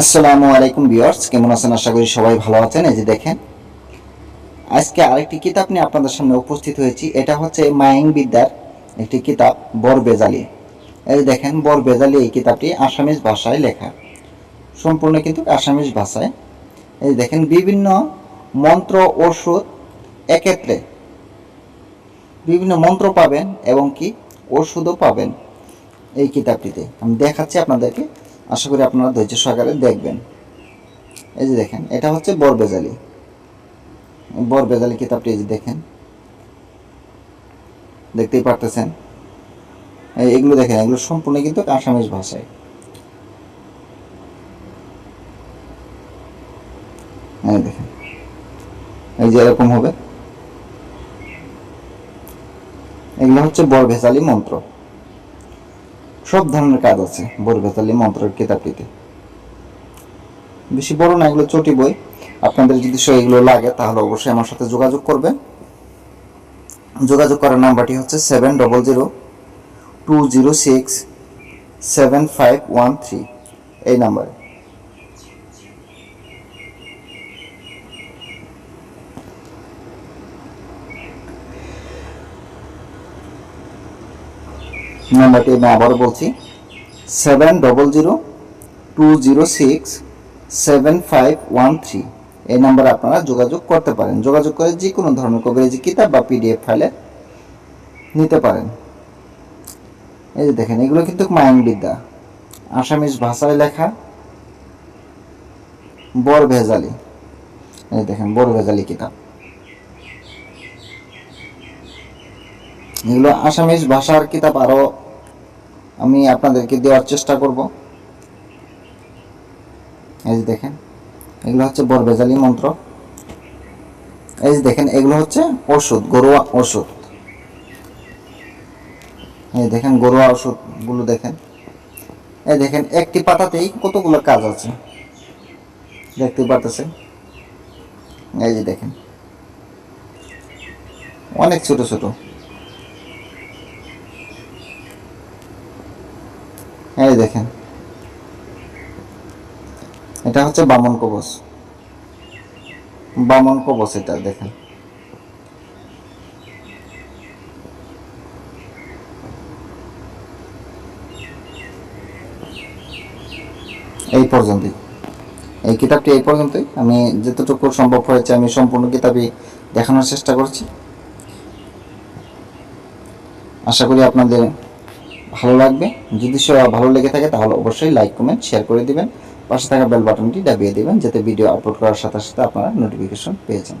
আসসালামু আলাইকুম ভিউয়ার্স, কেমন আছেন? আশা করি সবাই ভালো আছেন। এই যে দেখেন, আজকে আরেকটি কিতাব নিয়ে আপনাদের সামনে উপস্থিত হয়েছি। এটা হচ্ছে মায়িং বিদ্যার একটি কিতাব, বর বেজালি। এই দেখেন, বর বেজালি এই কিতাবটি আসামিজ ভাষায় লেখা। সম্পূর্ণ কিন্তু আসামিজ ভাষায়। এই দেখেন, বিভিন্ন মন্ত্র, ওষুধ একত্রে বিভিন্ন মন্ত্র পাবেন এবং কি ওষুধও পাবেন এই কিতাবটিতে। আমি দেখাচ্ছি আপনাদেরকে। আশা করি আপনারা ধৈর্য সহকারে দেখবেন। এই যে দেখেন, এটা হচ্ছে বরবেজালি। বরবেজালি কিতাবটি এই যে দেখেন। দেখতেই পারতেছেন? এগুলো দেখেন, এগুলো সম্পূর্ণ কিন্তু আসামিজ ভাষায়। এই দেখেন, এই যে এরকম হবে। এগুলো হচ্ছে বরভেজালি মন্ত্র। সব ধরনের কাজ আছে। বরভেজালি মন্ত্রের কিতাবটিতে বেশি বড় না, এগুলো চটি বই। আপনাদের যদি এগুলো লাগে, তাহলে অবশ্যই আমার সাথে যোগাযোগ করবে যোগাযোগ করার নাম্বারটি হচ্ছে seven double zero two zero six seven five one three এই নাম্বারে। নাম্বারটি আমি আবারও বলছি seven double zero two zero six seven five one three এই নাম্বারে আপনারা যোগাযোগ করতে পারেন। যোগাযোগ করে যে কোনো ধরনের কবিরাজি কিতাব বা পিডিএফ ফাইলে নিতে পারেন। এই যে দেখেন, এগুলো কিন্তু মায়াং আসামিজ ভাষায় লেখা, বর ভেজালি। এই দেখেন, বর ভেজালি কিতাব। এগুলো আসামিজ ভাষার কিতাব আরও আমি আপনাদেরকে দেওয়ার চেষ্টা করব। এই যে দেখেন, এগুলো হচ্ছে বরবেজালি মন্ত্র। এই যে দেখেন, এগুলো হচ্ছে ওষুধ গরুয়া ওষুধ। এই দেখেন গরুয়া ওষুধগুলো দেখেন। এই দেখেন, একটি পাতাতেই কতগুলো কাজ আছে। দেখতে পারতেছেন? এই যে দেখেন, অনেক ছোট ছোট। এই দেখেন। এটা হচ্ছে বামন কবচ। বামন কবচ এটা, দেখেন। এই পর্যন্তই। এই কিতাবটি এই পর্যন্তই। আমি যতটুকু সম্ভব হয়েছে, আমি সম্পূর্ণ কিতাবই দেখানোর চেষ্টা করছি। আশা করি আপনাদের ভালো লাগবে। যদি ভালো লেগে থাকে, তাহলে অবশ্যই লাইক কমেন্ট শেয়ার করে দিবেন। পাশে থাকা বেল বাটনটি দাবিয়ে দিবেন, যাতে ভিডিও আপলোড করার সাথে সাথে আপনারা নোটিফিকেশন পেয়ে যান।